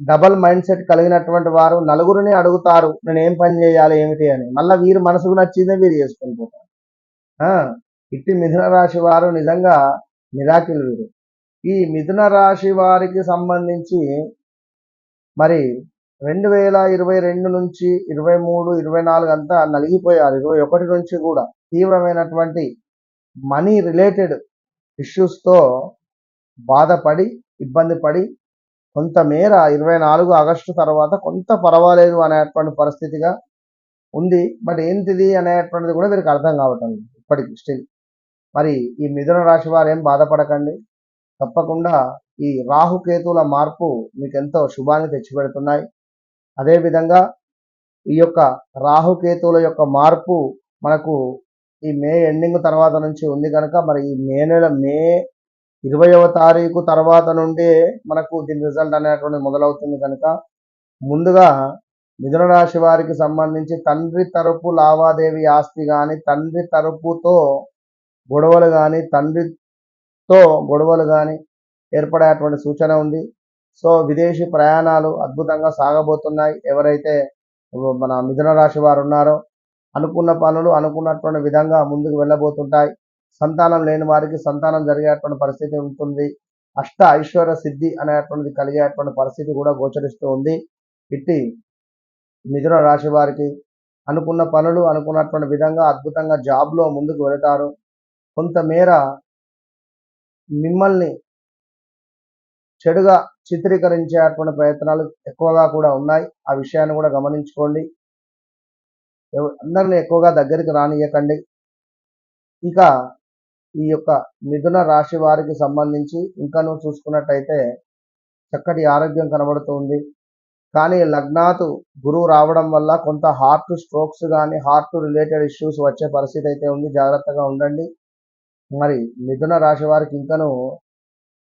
Double mind set కలిగినటువంటి వారు నలుగురిని అడుగుతారు నేను ఏం పని చేయాలి ఏమిటి అని. మళ్ళీ వీరు మనసుకు నచ్చిందే వీరు చేసుకొని పోతారు. ఇట్టి మిథున రాశి వారు నిజంగా మిరాకిల్ వీరు. ఈ మిథున రాశి వారికి సంబంధించి మరి రెండు వేల ఇరవై రెండు నుంచి ఇరవై మూడు ఇరవై నాలుగు అంతా నలిగిపోయారు. ఇరవై ఒకటి నుంచి కూడా తీవ్రమైనటువంటి మనీ రిలేటెడ్ ఇష్యూస్తో బాధపడి ఇబ్బంది పడి కొంతమేర ఇరవై నాలుగు ఆగస్టు తర్వాత కొంత పర్వాలేదు అనేటువంటి పరిస్థితిగా ఉంది. బట్ ఏంటిది అనేటువంటిది కూడా వీరికి అర్థం కావటం ఇప్పటికి స్టిల్. మరి ఈ మిథున రాశి వారు ఏం బాధపడకండి. తప్పకుండా ఈ రాహుకేతువుల మార్పు మీకు ఎంతో శుభాన్ని తెచ్చిపెడుతున్నాయి. అదేవిధంగా ఈ యొక్క రాహుకేతువుల యొక్క మార్పు మనకు ఈ మే ఎండింగ్ తర్వాత నుంచి ఉంది కనుక మరి ఈ మే నెల మే ఇరవయవ తారీఖు తర్వాత నుండే మనకు దీని రిజల్ట్ అనేటువంటి మొదలవుతుంది కనుక ముందుగా మిథున రాశి వారికి సంబంధించి తండ్రి తరపు లావాదేవీ ఆస్తి కానీ తండ్రి తరపుతో గొడవలు కానీ తండ్రితో గొడవలు కానీ ఏర్పడేటువంటి సూచన ఉంది. సో విదేశీ ప్రయాణాలు అద్భుతంగా సాగబోతున్నాయి. ఎవరైతే మన మిథున రాశి వారు ఉన్నారో అనుకున్న పనులు అనుకున్నటువంటి విధంగా ముందుకు వెళ్ళబోతుంటాయి. సంతానం లేని వారికి సంతానం జరిగేటువంటి పరిస్థితి ఉంటుంది. అష్ట ఐశ్వర్య సిద్ధి అనేటువంటిది కలిగేటువంటి పరిస్థితి కూడా గోచరిస్తూ ఉంది. ఇట్టి మిథున రాశి వారికి అనుకున్న పనులు అనుకున్నటువంటి విధంగా అద్భుతంగా జాబ్లో ముందుకు వెళతారు. కొంతమేర మిమ్మల్ని చెడుగా చిత్రీకరించేటువంటి ప్రయత్నాలు ఎక్కువగా కూడా ఉన్నాయి. ఆ విషయాన్ని కూడా గమనించుకోండి. అందరిని ఎక్కువగా దగ్గరికి రానియకండి. ఇక ఈ యొక్క మిథున రాశి వారికి సంబంధించి ఇంకాను చూసుకున్నట్టయితే చక్కటి ఆరోగ్యం కనబడుతుంది. కానీ లగ్నాతు గురువు రావడం వల్ల కొంత హార్ట్ స్ట్రోక్స్ కానీ హార్ట్ రిలేటెడ్ ఇష్యూస్ వచ్చే పరిస్థితి అయితే ఉంది. జాగ్రత్తగా ఉండండి. మరి మిథున రాశి వారికి ఇంకను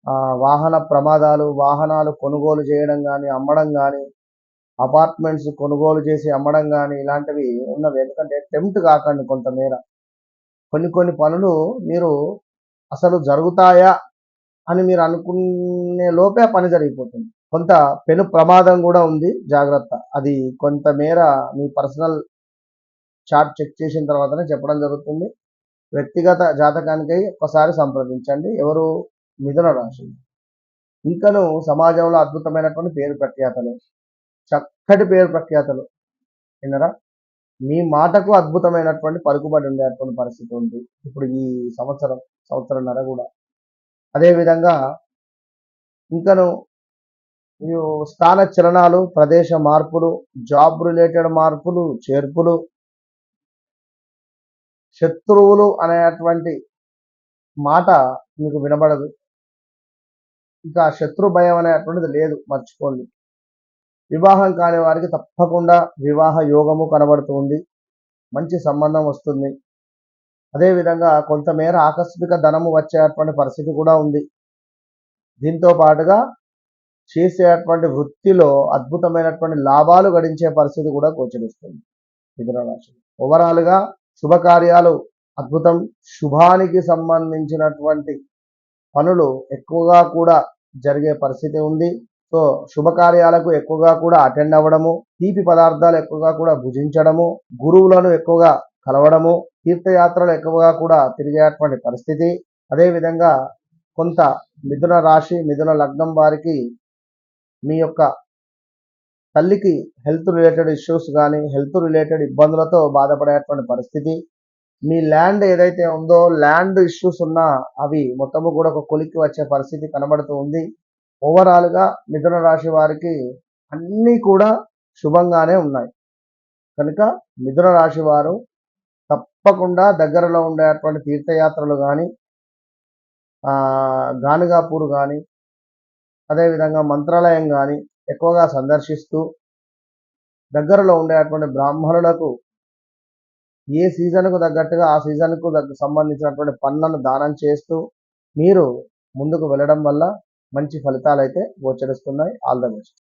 ఆ, వాహన ప్రమాదాలు వాహనాలు కొనుగోలు చేయడం కానీ అమ్మడం కానీ అపార్ట్మెంట్స్ కొనుగోలు చేసి అమ్మడం కానీ ఇలాంటివి ఉన్నవి. ఎందుకంటే టెంప్ట్ కాకండి కొంతమేర. కొన్ని కొన్ని పనులు మీరు అసలు జరుగుతాయా అని మీరు అనుకునే లోపే పని జరిగిపోతుంది. కొంత పెను ప్రమాదం కూడా ఉంది జాగ్రత్త. అది కొంతమేర మీ పర్సనల్ చార్ట్ చెక్ చేసిన తర్వాతనే చెప్పడం జరుగుతుంది. వ్యక్తిగత జాతకానికై ఒక్కసారి సంప్రదించండి. ఎవరు మిథున రాశి ఇంకను సమాజంలో అద్భుతమైనటువంటి పేరు ప్రఖ్యాతలు. చక్కటి పేరు ప్రఖ్యాతలు. విన్నరా? మీ మాటకు అద్భుతమైనటువంటి పలుకుబడి ఉండేటువంటి పరిస్థితి ఉంది. ఇప్పుడు ఈ సంవత్సరం సంవత్సరంన్నర కూడా. అదేవిధంగా ఇంకను ఈ స్థాన చలనాలు ప్రదేశ మార్పులు జాబ్ రిలేటెడ్ మార్పులు చేర్పులు శత్రువులు అనేటువంటి మాట మీకు వినబడదు. ఇంకా శత్రు భయం అనేటువంటిది లేదు. మర్చిపోండి. వివాహం కాని వారికి తప్పకుండా వివాహ యోగము కనబడుతుంది. మంచి సంబంధం వస్తుంది. అదేవిధంగా కొంతమేర ఆకస్మిక ధనము వచ్చేటువంటి పరిస్థితి కూడా ఉంది. దీంతో పాటుగా చేసేటువంటి వృత్తిలో అద్భుతమైనటువంటి లాభాలు గడించే పరిస్థితి కూడా గోచరిస్తుంది. మిథున ఓవరాల్గా శుభకార్యాలు అద్భుతం శుభానికి సంబంధించినటువంటి పనులు ఎక్కువగా కూడా జరిగే పరిస్థితి ఉంది. సో శుభకార్యాలకు ఎక్కువగా కూడా అటెండ్ అవ్వడము తీపి పదార్థాలు ఎక్కువగా కూడా భుజించడము గురువులను ఎక్కువగా కలవడము తీర్థయాత్రలు ఎక్కువగా కూడా తిరిగేటువంటి పరిస్థితి. అదేవిధంగా కొంత మిథున రాశి మిథున లగ్నం వారికి మీ యొక్క తల్లికి హెల్త్ రిలేటెడ్ ఇష్యూస్ కానీ హెల్త్ రిలేటెడ్ ఇబ్బందులతో బాధపడేటువంటి పరిస్థితి. మీ ల్యాండ్ ఏదైతే ఉందో ల్యాండ్ ఇష్యూస్ ఉన్నా అవి మొత్తము కూడా ఒక కొలిక్కి వచ్చే పరిస్థితి కనబడుతూ ఉంది. ఓవరాల్గా మిథున రాశి వారికి అన్నీ కూడా శుభంగానే ఉన్నాయి. కనుక మిథున రాశి వారు తప్పకుండా దగ్గరలో ఉండేటువంటి తీర్థయాత్రలు కానీ గానుగాపూర్ కానీ అదేవిధంగా మంత్రాలయం కానీ ఎక్కువగా సందర్శిస్తూ దగ్గరలో ఉండేటువంటి బ్రాహ్మణులకు ఏ సీజన్కు తగ్గట్టుగా ఆ సీజన్కు సంబంధించినటువంటి పన్నులను దానం చేస్తూ మీరు ముందుకు వెళ్ళడం వల్ల మంచి ఫలితాలు అయితే గోచరిస్తున్నాయి. All the best.